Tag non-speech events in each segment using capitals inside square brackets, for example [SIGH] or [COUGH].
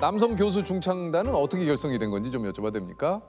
남성 교수 중창단은 어떻게 결성이 된 건지 좀 여쭤봐도 됩니까?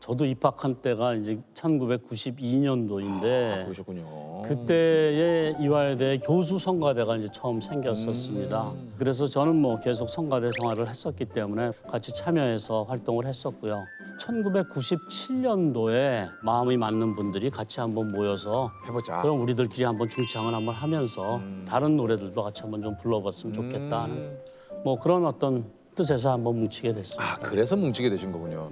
저도 입학한 때가 이제 1992년도인데 그러셨군요. 그때에 이화여대 교수 성가대가 이제 처음 생겼었습니다. 그래서 저는 뭐 계속 성가대 생활을 했었기 때문에 같이 참여해서 활동을 했었고요. 1997년도에 마음이 맞는 분들이 같이 한번 모여서 해보자. 그럼 우리들끼리 한번 중창을 한번 하면서 다른 노래들도 같이 한번 좀 불러봤으면 좋겠다 하는 뭐 그런 어떤 뜻에서 한번 뭉치게 됐습니다. 아 그래서 뭉치게 되신 거군요.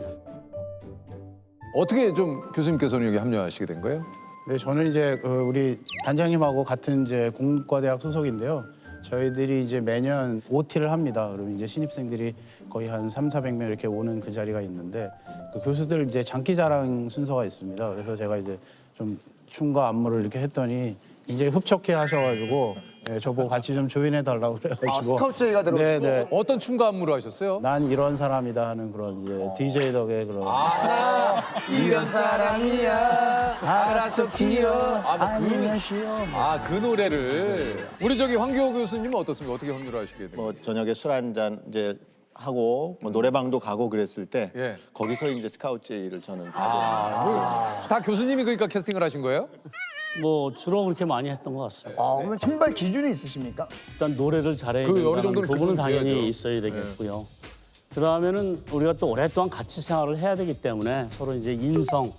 어떻게 좀 교수님께서는 여기 합류하시게 된 거예요? 네, 저는 이제 그 우리 단장님하고 같은 이제 공과대학 소속인데요. 저희들이 이제 매년 OT를 합니다. 그러면 이제 신입생들이 거의 한 3, 400명 이렇게 오는 그 자리가 있는데 그 교수들 이제 장기자랑 순서가 있습니다. 그래서 제가 이제 좀 춤과 안무를 이렇게 했더니 굉장히 흡족해 하셔가지고 예, 저보고 같이 좀 조인해 달라고 그래가지고 아, 스카우트 제의가 들어오시고? 네, 네. 어떤 춤과 안무를 하셨어요? 난 이런 사람이다 하는 그런 이제 DJ 덕의 그런 이런 사람이야 알아서 키워 아니면 쉬어 아 그 노래를 우리 저기 황교호 교수님은 어떻습니까? 어떻게 합류를 하시게 된 거예요? 뭐 저녁에 술 한 잔 이제 하고 뭐 노래방도 가고 그랬을 때 예. 거기서 이제 스카우트 제의를 저는 받은 아, 뭐, 다 교수님이 그러니까 캐스팅을 하신 거예요? 뭐 주로 그렇게 많이 했던 것 같습니다. 아 그러면 선발 기준이 있으십니까? 일단 노래를 잘해야 그 어느 된다는 정도는 부분은 당연히 돼야죠. 있어야 되겠고요. 그다음에는 우리가 또 오랫동안 같이 생활을 해야 되기 때문에 서로 이제 인성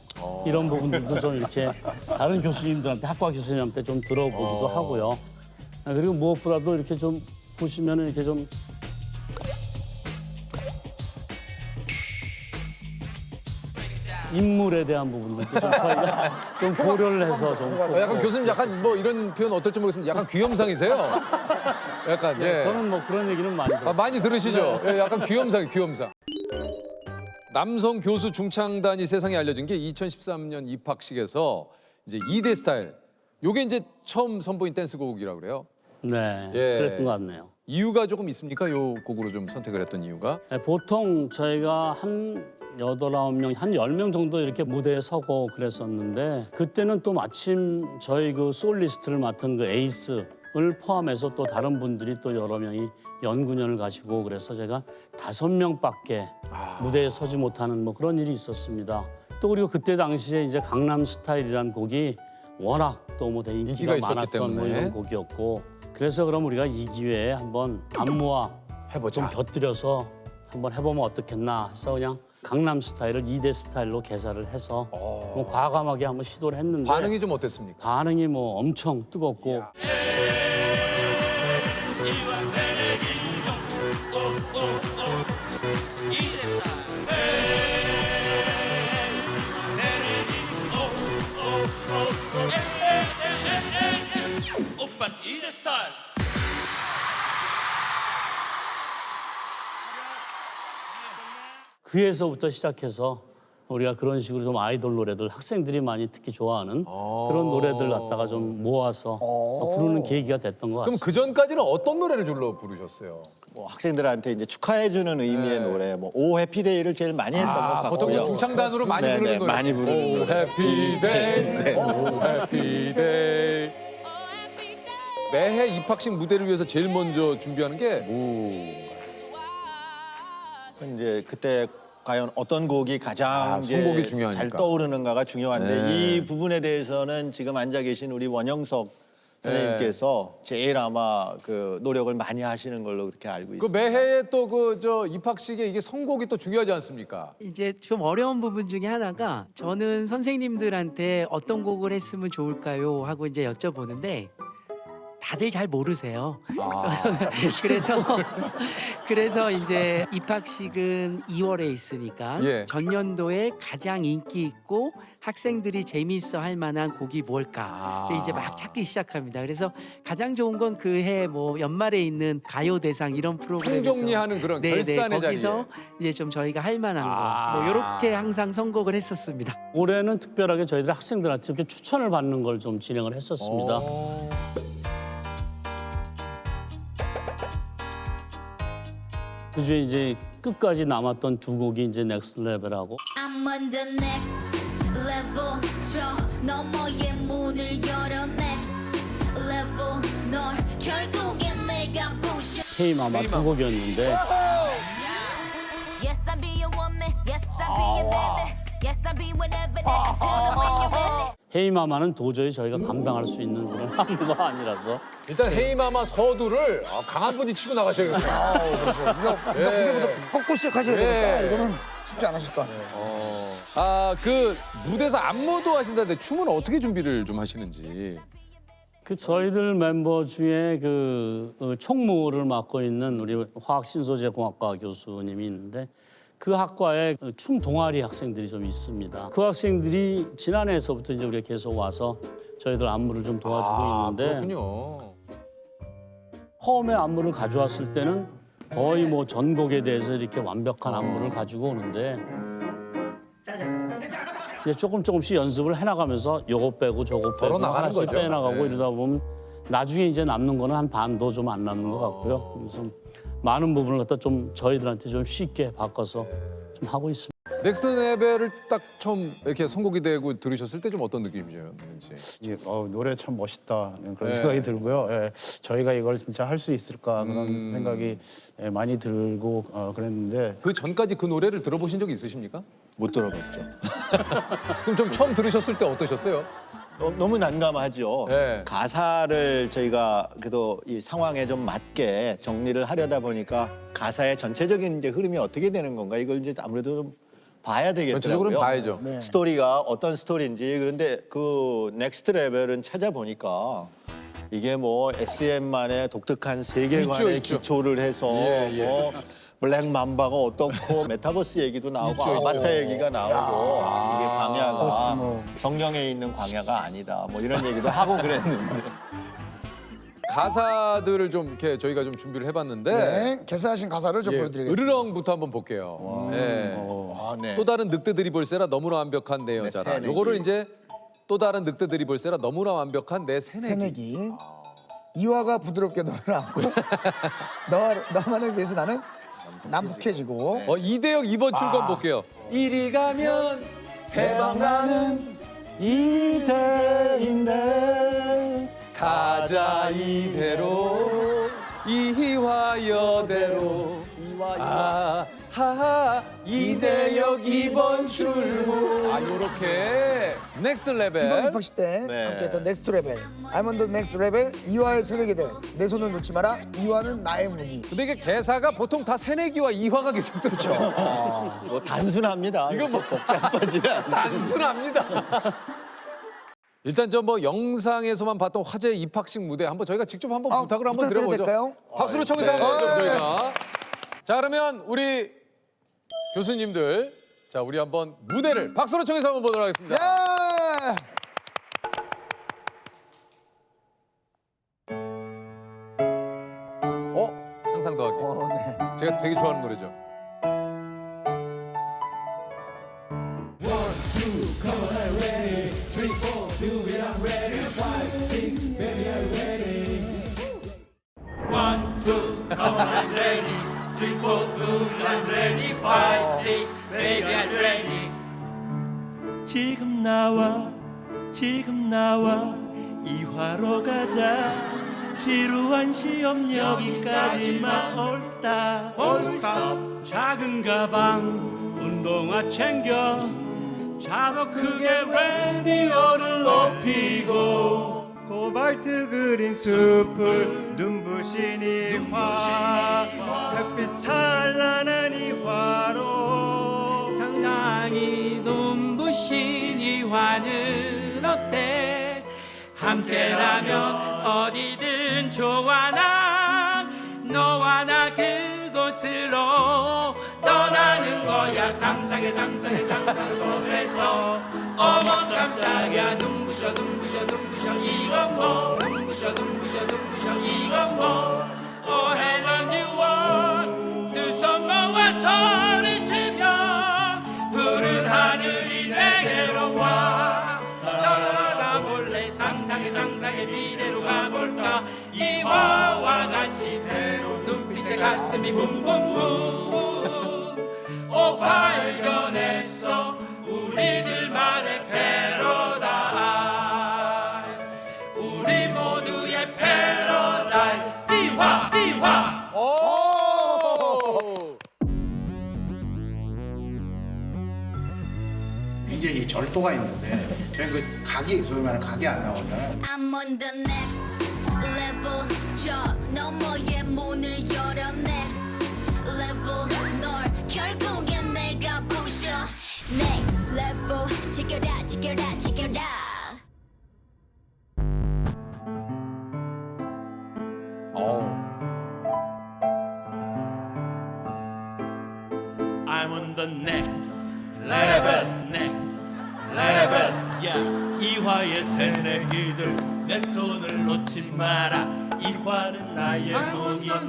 이런 부분들도 좀 이렇게 다른 교수님들한테 학과 교수님한테 좀 들어보기도 하고요. 아, 그리고 무엇보다도 이렇게 좀 보시면은 이렇게 좀 인물에 대한 부분들도 좀 저희가 좀 고려를 해서 좀 어, 약간 교수님 약간 뭐 이런 표현 어떨지 모르겠습니다. 약간 귀염상이세요? 약간 예. 저는 뭐 그런 얘기는 많이 들었어요. 아, 많이 들으시죠? 예, 약간 귀염상이 귀염상. 남성 교수 중창단이 세상에 알려진 게 2013년 입학식에서 이제 2대 스타일. 요게 이제 처음 선보인 댄스곡이라고 그래요. 네, 예. 그랬던 것 같네요. 이유가 조금 있습니까? 요 곡으로 좀 선택을 했던 이유가? 네, 보통 저희가 한 여덟 아홉 명, 한 열 명 정도 이렇게 무대에 서고 그랬었는데 그때는 또 마침 저희 그 솔리스트를 맡은 그 에이스를 포함해서 또 다른 분들이 또 여러 명이 연구년을 가시고 그래서 제가 다섯 명밖에 무대에 서지 못하는 뭐 그런 일이 있었습니다. 또 그리고 그때 당시에 이제 강남 스타일이라는 곡이 워낙 또 뭐 인기가 인기가 있었기 많았던 뭐. 이런 곡이었고 그래서 그럼 우리가 이 기회에 한번 안무와 해보자. 좀 곁들여서 한번 해보면 어떻겠나 해서 그냥 강남 스타일을 2대 스타일로 개사를 해서 뭐 과감하게 한번 시도를 했는데 반응이 좀 어땠습니까? 반응이 뭐 엄청 뜨겁고. 오빤 이대 스타일 그에서부터 시작해서 우리가 그런 식으로 좀 아이돌 노래들 학생들이 많이 특히 좋아하는 그런 노래들 갖다가 좀 모아서 부르는 계기가 됐던 것 그럼 같습니다. 그 전까지는 어떤 노래를 줄로 부르셨어요? 뭐 학생들한테 이제 축하해주는 의미의 노래 뭐오 해피데이를 제일 많이 했던 것 아, 같고요. 보통 그 중창단으로 많이 네, 부르는 네, 거예요. 많이 부르는 오, 노래. 해피데이, 오, 해피데이. 매해 입학식 무대를 위해서 제일 먼저 준비하는 게 뭐? 이제 그때 과연 어떤 곡이 가장 아, 이제 선곡이 중요하니까. 잘 떠오르는가가 중요한데 네. 이 부분에 대해서는 지금 앉아 계신 우리 원영석 선생님께서 제일 아마 그 노력을 많이 하시는 걸로 그렇게 알고 그 있습니다. 매해 또그 저 입학식에 이게 선곡이 또 중요하지 않습니까? 이제 좀 어려운 부분 중에 하나가 저는 선생님들한테 어떤 곡을 했으면 좋을까요 하고 이제 여쭤보는데 다들 잘 모르세요. 아, [LAUGHS] 그래서 그래서 이제 입학식은 2월에 있으니까 예. 전년도에 가장 인기 있고 학생들이 재미있어 할 만한 곡이 뭘까 아. 이제 막 찾기 시작합니다. 그래서 가장 좋은 건 그 해 뭐 연말에 있는 가요 대상 이런 프로그램에서 총정리하는 그런 네, 네, 결산의 거기서 자리에. 이제 좀 저희가 할 만한 아. 거, 뭐 이렇게 항상 선곡을 했었습니다. 올해는 특별하게 저희들 학생들한테 이렇게 추천을 받는 걸 좀 진행을 했었습니다. 어. 그 중에 이제 끝까지 남았던 두 곡이 이제 넥스트 레벨하고 I'm on the next level 저 너머의 문을 열어 next level 널 결국엔 내가 부셔 헤이 마마 두 곡이었는데 Yes, I be your woman. Yes, I be your baby. Yes, I be whatever that you tell me when you're ready. 헤이마마는 도저히 저희가 감당할 수 있는 그런 [LAUGHS] 안무가 아니라서 일단 헤이마마 서두를 아, 강한 분이 치고 나가셔야겠죠. 그렇죠. 이거 예. 무대부터 꺾고 시작하셔야 예. 되니까 이거는 쉽지 않으실 거 아니에요. 아 그 무대에서 안무도 하신다는데 춤은 어떻게 준비를 좀 하시는지. 그 저희들 멤버 중에 그 어, 총무를 맡고 있는 우리 화학신소재공학과 교수님이 있는데 그 학과에 그춤 동아리 학생들이 좀 있습니다. 그 학생들이 지난해에서부터 이제 우리가 계속 와서 저희들 안무를 좀 도와주고 아 있는데 그렇군요. 처음에 안무를 가져왔을 때는 거의 뭐 전곡에 대해서 이렇게 완벽한 안무를 가지고 오는데 이제 조금 조금씩 연습을 해나가면서 요거 빼고 저거 빼고 하나씩 거죠. 빼나가고 네. 이러다 보면 나중에 이제 남는 거는 한 반도 좀 안 남는 것 같고요. 그래서 많은 부분을 갖다 좀 저희들한테 좀 쉽게 바꿔서 좀 하고 있습니다. 넥스트 레벨을 딱 처음 이렇게 선곡이 되고 들으셨을 때 좀 어떤 느낌이셨는지. 예, 어, 노래 참 멋있다 그런 네. 생각이 들고요. 예, 저희가 이걸 진짜 할 수 있을까 그런 음. 생각이 예, 많이 들고 어, 그랬는데 그 전까지 그 노래를 들어보신 적이 있으십니까? 못 들어봤죠. [LAUGHS] 그럼 좀 처음 들으셨을 때 어떠셨어요? 너- 너무 난감하죠. 네. 가사를 저희가 그래도 이 상황에 좀 맞게 정리를 하려다 보니까 가사의 전체적인 이제 흐름이 어떻게 되는 건가 이걸 이제 아무래도 좀 봐야 되겠더라고요. 전체적으로는 봐야죠. 네. 스토리가 어떤 스토리인지 그런데 그 넥스트 레벨은 찾아보니까 이게 뭐 SM만의 독특한 세계관에 있죠, 있죠. 기초를 해서 예, 예. 뭐 블랙 맘바가 어떻고 [LAUGHS] 메타버스 얘기도 나오고 아바타 얘기가 나오고 이게 광야가. 성경에 있는 광야가 아니다 뭐 이런 얘기도 하고 그랬는데 [LAUGHS] 가사들을 좀 이렇게 저희가 좀 준비를 해봤는데 네, 개사하신 가사를 좀 예, 보여드리겠습니다. 으르렁부터 한번 볼게요. 예. 아, 네. 또 다른 늑대들이 볼세라 너무나 완벽한 내 여자라. 새내기. 요거를 이제 또 다른 늑대들이 볼세라 너무나 완벽한 내 새내기. 새내기. 이화가 부드럽게 너를 안고 [LAUGHS] 너, 너만을 위해서 나는 남북해지고. 어 이대혁 2번 출건 볼게요. 이리 가면 대박 나는 이대인데 가자 이대로 이화여대로. 이와 아, 아하 이대혁 2번 출구 아 요렇게 넥스트 레벨 이번 입학식 때 네. 함께했던 넥스트 레벨 I'm on the next level 이화의 새내기들 내 손을 놓지 마라 이화는 나의 무기 근데 이게 개사가 보통 다 새내기와 이화가 계속 들죠 뭐 단순합니다. 이거 뭐- 복잡하지 않아. [LAUGHS] 단순합니다. 일단 저 뭐 영상에서만 봤던 화제 입학식 무대 한번 저희가 직접 한번 아, 부탁을 한번 부탁드려도 드려보죠. 될까요? 박수로 청해서 한번 좀 네. 저희가. 자 그러면 우리 교수님들 자 우리 한번 무대를 박수로 청해서 한번 보도록 하겠습니다. 예! 어 상상 더하기. 어, 네. 제가 되게 좋아하는 노래죠. One, two, come on, I'm ready. Three, four, two, I'm ready. Five, 지금 나와, 지금 나와, 이화로 가자. 지루한 시험 여기까지만 올스타. 올스타. 작은 가방, 운동화 챙겨. 차도 크게 라디오를 높이고. 코발트 그린 숲을 눈부신 이화 햇빛 찬 눈부신 이화는 어때? 함께라면 어디든 좋아. 나 너와 나 그곳으로 떠나는 거야. 상상에 상상에 상상을 더해서 어머 깜짝 가슴이 붕붕붕 오 발견했어. 우리들만의 패러다이스. 우리 모두의 패러다이스. 비화 비화. 이제 이 절도가 있는데 그 각이 소위 말하는 각이 안 나오잖아요. 지켜라 지켜라. 지켜라 어. I'm on the next level next level. 야 이화의 새내기들 내 손을 놓지 마라. 이화는 나의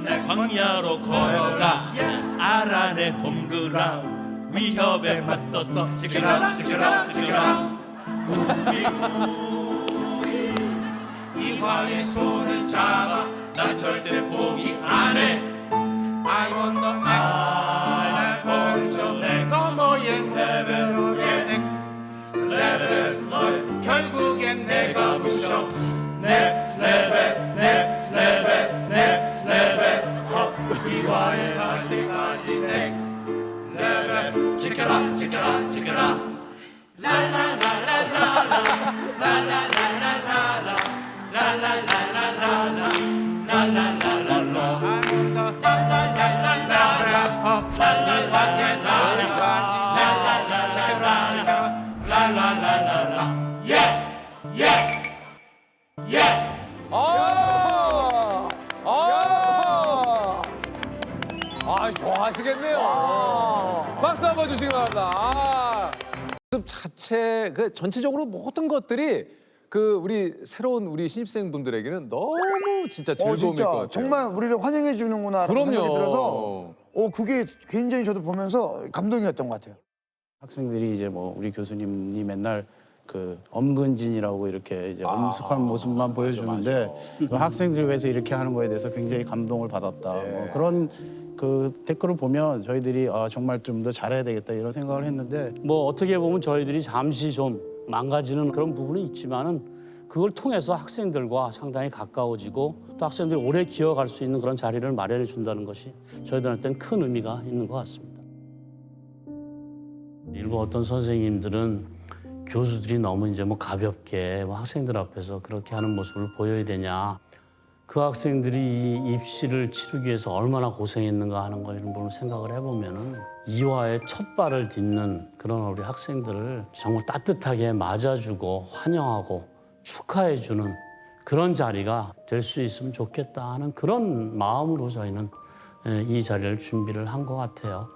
내 광야로 걸어가. 내 홈그라운 위협에 맞서서. 지켜라 지켜라 지켜라 이화의 손을 잡아 난 절대 포기 안해 I'm on the next I'm on the next 너머의 레벨의 next level 널 결국엔 내가 부셔 next level next level next level up 이와의 할 때까지 next level 지켜라 지켜라 지켜라 아! 좋아하시겠네요. 박수 한번 주시기 바랍니다. 아. 그 자체 그 전체적으로 모든 것들이 그 우리 새로운 우리 신입생 분들에게는 너무 진짜 어 즐거움일 것 진짜 같아요. 정말 우리를 환영해 주는구나 그럼요. 생각이 들어서 어 그게 굉장히 저도 보면서 감동이었던 것 같아요. 학생들이 이제 뭐 우리 교수님이 맨날 그 엄근진이라고 이렇게 이제 엄숙한 모습만 보여주는데 그 학생들 위해서 이렇게 하는 거에 대해서 굉장히 감동을 받았다. 뭐 그런 그 댓글을 보면 저희들이 아, 정말 좀 더 잘해야 되겠다 이런 생각을 했는데 뭐 어떻게 보면 저희들이 잠시 좀 망가지는 그런 부분은 있지만은 그걸 통해서 학생들과 상당히 가까워지고 또 학생들이 오래 기억할 수 있는 그런 자리를 마련해 준다는 것이 저희들한테는 큰 의미가 있는 것 같습니다. 일부 어떤 선생님들은 교수들이 너무 이제 뭐 가볍게 뭐 학생들 앞에서 그렇게 하는 모습을 보여야 되냐. 그 학생들이 이 입시를 치르기 위해서 얼마나 고생했는가 하는 걸 부분을 생각을 해보면은 이화의 첫 발을 딛는 그런 우리 학생들을 정말 따뜻하게 맞아주고 환영하고 축하해주는 그런 자리가 될 수 있으면 좋겠다 하는 그런 마음으로 저희는 예, 이 자리를 준비를 한 것 같아요.